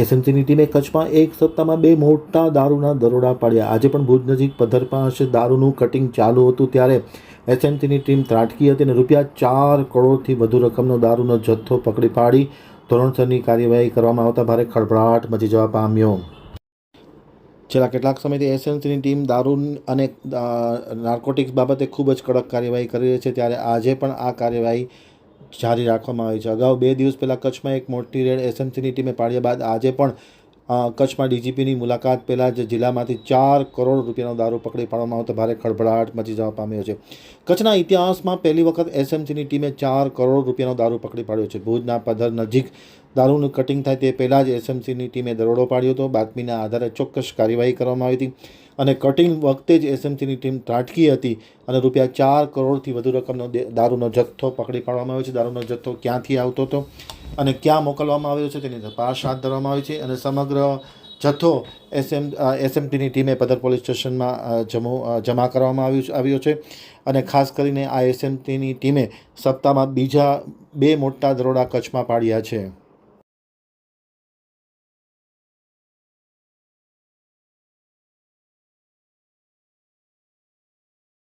એસએમસીની ટીમે કચ્છમાં એક સપ્તાહમાં બે મોટા દારૂના દરોડા પાડ્યા. આજે પણ ભુજ નજીક પધરપા હશે દારૂનું કટિંગ ચાલુ હતું ત્યારે એસએમસીની ટીમ ત્રાટકી હતી અને રૂપિયા ચાર કરોડથી વધુ રકમનો દારૂનો જથ્થો પકડી પાડી. ધોરણસરની કાર્યવાહી કરવામાં આવતા ભારે ખળભળાટ મચી જવા પામ્યો. છેલ્લા કેટલાક સમયથી એસએમસીની ટીમ દારૂ અને નાર્કોટિક્સ બાબતે ખૂબ જ કડક કાર્યવાહી કરી રહી છે. ત્યારે આજે પણ આ કાર્યવાહી જારી રાખવામાં આવી છે. અગાઉ બે દિવસ પહેલાં કચ્છમાં એક મોટી રેડ એસએમસીની ટીમે પાડ્યા બાદ આજે પણ કચ્છમાં ડીજીપીની મુલાકાત પહેલાં જ જિલ્લામાંથી ચાર કરોડ રૂપિયાનો દારૂ પકડી પાડવામાં આવતો ભારે ખળભળાટ મચી જવા પામ્યો છે. કચ્છના ઇતિહાસમાં પહેલી વખત એસએમસીની ટીમે ચાર કરોડ રૂપિયાનો દારૂ પકડી પાડ્યો છે. ભુજના પધર નજીક દારૂનું કટિંગ થાય તે પહેલાં જ એસએમસીની ટીમે દરોડો પાડ્યો હતો. બાતમીના આધારે ચોક્કસ કાર્યવાહી કરવામાં આવી હતી. અને કટિંગ વખતે જ એસએમસીની ટીમ ત્રાટકી હતી અને રૂપિયા ચાર કરોડથી વધુ રકમનો દારૂનો જથ્થો પકડી પાડવામાં આવ્યો છે. દારૂનો જથ્થો ક્યાંથી આવતો હતો અને ક્યાં મોકલવામાં આવ્યો છે તેની તપાસ હાથ ધરવામાં આવી છે અને સમગ્ર જથ્થો એસએમ એસએમટીની ટીમે પદર પોલીસ સ્ટેશનમાં જમો જમા કરવામાં આવ્યું આવ્યો છે અને ખાસ કરીને આ એસએમટીની ટીમે સપ્તાહમાં બીજા બે મોટા દરોડા કચ્છમાં પાડ્યા છે.